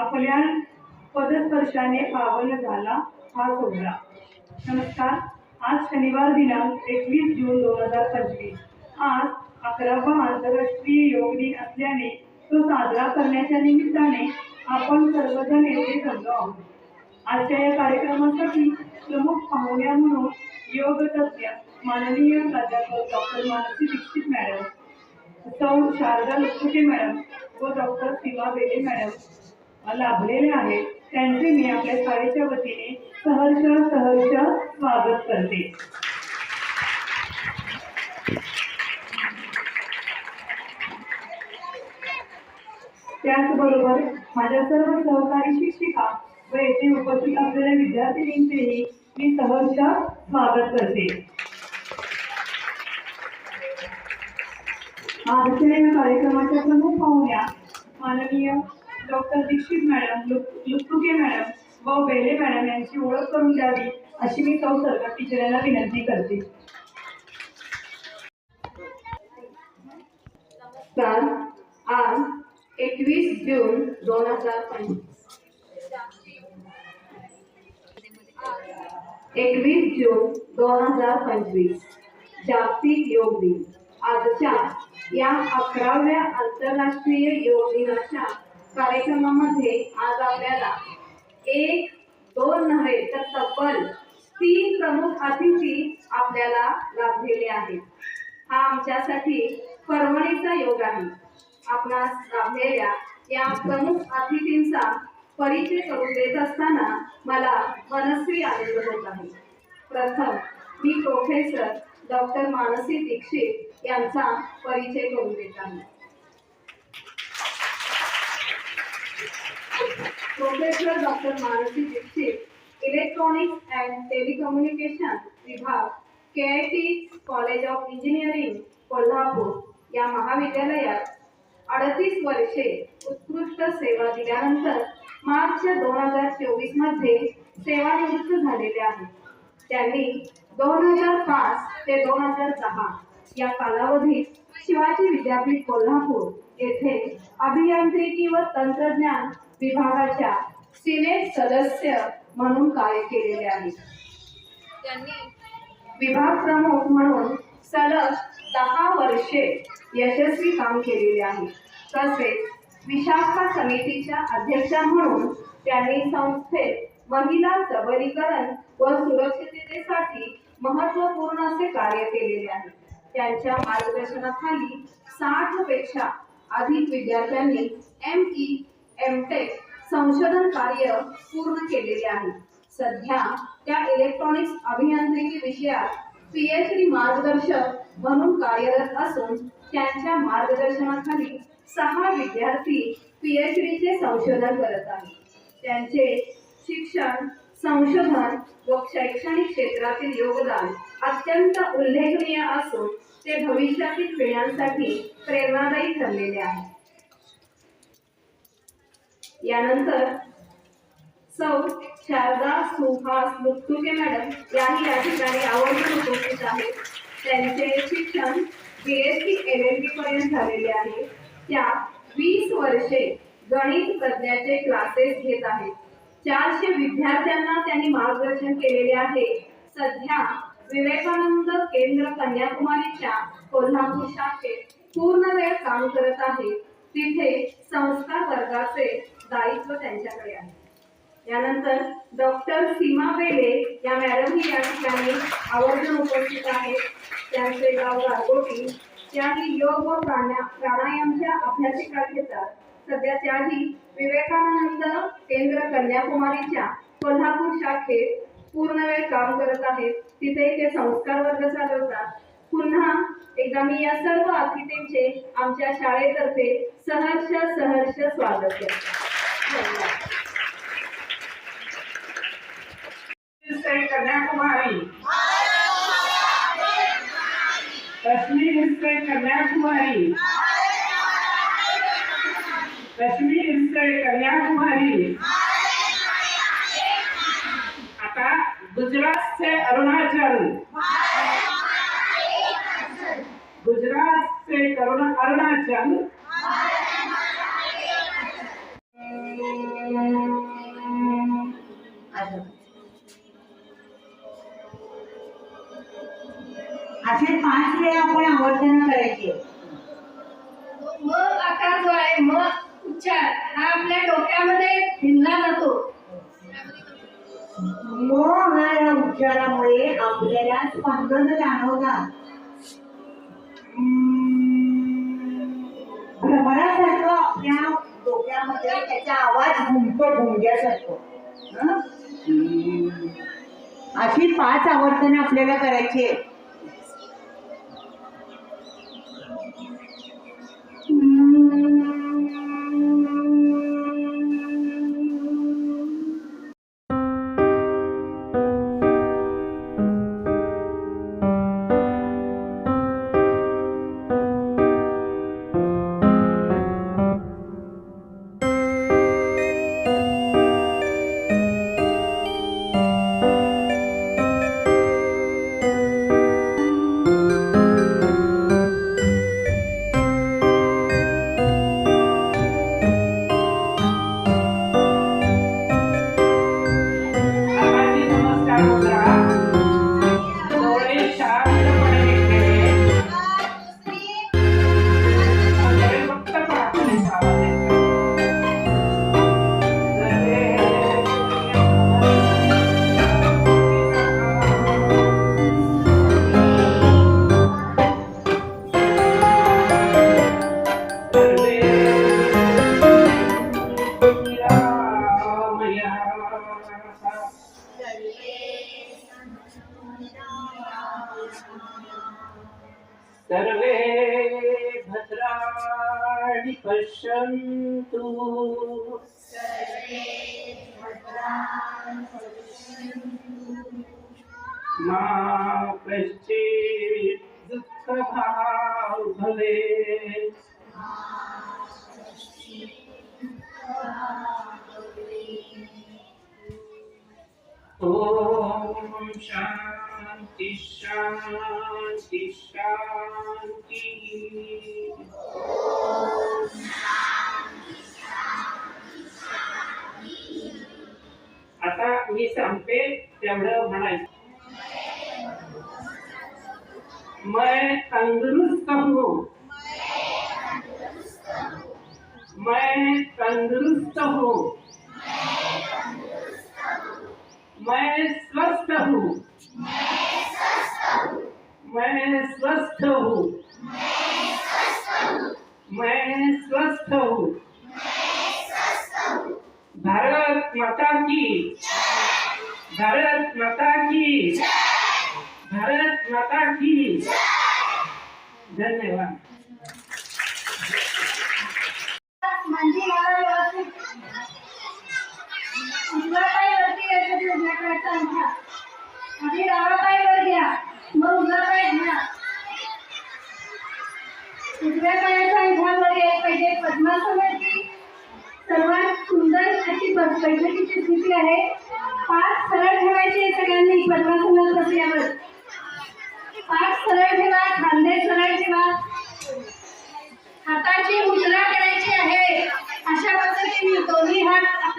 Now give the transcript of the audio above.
आपल्या पदस्पर्शाने पावन झाला हा सोहळा. नमस्कार. आज शनिवार दिनांक एकवीस जून दोन हजार पंचवीस. आज अकरावा आंतरराष्ट्रीय योग दिन असल्याने तो साजरा करण्याच्या निमित्ताने आपण सर्वजण येथे जमलो आहोत. आजच्या या कार्यक्रमासाठी प्रमुख पाहुण्या म्हणून योग तज्ज्ञ माननीय प्राध्यापक डॉक्टर मानसी दीक्षित मॅडम सौ शारदा लक्ष्मी मॅडम व डॉक्टर सीमा बेले मॅडम लाभलेले आहेत. त्यांचे मी आपल्या शाळेच्या वतीने सहर्ष सहर्ष स्वागत करते. त्याचबरोबर माझ्या सर्व सहकारी शिक्षिका व येथे उपस्थित असलेल्या विद्यार्थिनींचेही मी सहर्ष स्वागत करते. आजच्या या कार्यक्रमाच्या प्रमुख पाहुण्या माननीय doctor Dikshit madam Lukluke madam व बेले मॅडम यांची ओळख करून द्यावी अशी मी सौ सरकार टीचरांना विनंती करते. तर आज एकवीस जून दोन हजार पंचवीस. एकवीस जून दोन हजार पंचवीस. जागतिक योग दिन. आजच्या या अकराव्या आंतरराष्ट्रीय योग दिनाच्या कार्यक्रमामध्ये आज आपल्याला एक दोन नव्हे तर तब्बल तीन प्रमुख अतिथी आपल्याला लाभलेले आहेत. हा आमच्यासाठी परवणीचा योग आहे. आपणास लाभलेल्या या प्रमुख अतिथींचा परिचय करून देत असताना मला मनस्वी आनंद होत आहे. प्रथम मी प्रोफेसर डॉक्टर मानसी दीक्षित यांचा परिचय करून देत आहे. Professor doctor Mansi Dikshit electronics and telecommunication विभाग K I T college of engineering Kolhapur या महाविद्यालयात अडतीस वर्षे उत्कृष्ट सेवा दिल्यानंतर मार्च दोन हजार चोवीसमध्ये सेवानिवृत्त झालेले आहेत. त्यांनी दोन हजार पाच ते दोन हजार दहा या कालावधीत शिवाजी विद्यापीठ कोल्हापूर येथे अभियांत्रिकी व तंत्रज्ञान विभागाच्या सिनेट सदस्य म्हणून कार्य केलेले आहे. त्यांनी विभाग प्रमुख म्हणून सलग दहा वर्षे यशस्वी काम केलेले आहे. तसेच विशाखा समितीच्या अध्यक्षा म्हणून त्यांनी संस्थेत महिला सबलीकरण व सुरक्षिततेसाठी महत्त्वपूर्ण असे कार्य केलेले आहे. त्यांच्या मार्गदर्शनाखाली साठपेक्षा अधिक विद्यार्थ्यांनी एम ई एमटेक संशोधन कार्य पूर्ण केलेले आहे. सध्या त्या इलेक्ट्रॉनिक्स अभियांत्रिकी विषयात पी एच डी मार्गदर्शक म्हणून कार्यरत असून त्यांच्या मार्गदर्शनाखाली सहा विद्यार्थी पी एच डीचे संशोधन करत आहेत. त्यांचे शिक्षण संशोधन व शैक्षणिक क्षेत्रातील योगदान अत्यंत उल्लेखनीय असून ते भविष्यातील पिढ्यांसाठी प्रेरणादायी ठरलेले आहे यानंतर सौ शारदा सुहास मुक्तुके मॅडम याही या ठिकाणी आवर्जून उपस्थित आहेत. त्यांचे शिक्षण B S C L L B पर्यंत झालेले आहे. त्या वीस वर्षे गणित तज्ज्ञाचे क्लासेस घेत आहेत. चारशे विद्यार्थ्यांना त्यांनी मार्गदर्शन केलेले आहे. सध्या विवेकानंद केंद्र कन्याकुमारीच्या कोल्हापूर शाखेत पूर्ण वेळ काम करत आहे. तिथे संस्कार वर्गाचे दायित्व त्यांच्याकडे आहे. यानंतर डॉक्टर सीमा बेले या मॅडमही या ठिकाणी आवर्जून उपस्थित आहेत. त्यांचे गाव गारगोटी त्याही योग व प्राणा प्राणायामच्या अभ्यासिका घेतात. सध्या त्याही विवेकानंद केंद्र कन्याकुमारीच्या कोल्हापूर शाखेत पूर्ण वेळ काम करत आहेत. तिथेही ते संस्कार वर्ग चालवतात. पुन्हा एकदा मी या सर्व अतिथींचे आमच्या शाळेतर्फे सहर्ष सहर्ष स्वागत करतो. कश्मीर से कन्याकुमारी। कश्मीर से कन्याकुमारी। आता गुजरात से अरुणाचल। गुजरात से अरुणाचल। असे पाच वेळा आपण आवर्तन करायचे म आकार जो आहे म उच्चार हा आपल्या डोक्यामध्ये भिनला जातो म हा या उच्चारामुळे आपल्याला स्पंदन जाणवतात भ्रमरासारखं आपल्या डोक्यामध्ये त्याचा आवाज घुमतो घुमग्यासारखं हं? अशी पाच आवर्तन आपल्याला करायची आहेत. सर्वे भद्राणि पश्यन्तु मा कश्चित् दुःखभाग् भवेत् ॐ शान्ति शान्ति शान्ति आता मी संपेल तेवढं म्हणायचं मैं तंदुरुस्त हूँ मैं तंदुरुस्त हूँ मैं स्वस्थ हूँ। मैं स्वस्थ हूँ। मैं स्वस्थ हूँ। भारत माता की भारत माता की। बस- बैठकीची स्थिती आहे. पाच सरळ ठेवायचे सगळ्यांनी. पद्मासनात बसल्यावर. पाच सरळ ठेवा खांदे सरळ ठेवा. हाताची मुद्रा करायची आहे. अशा पद्धतीने दोन्ही हात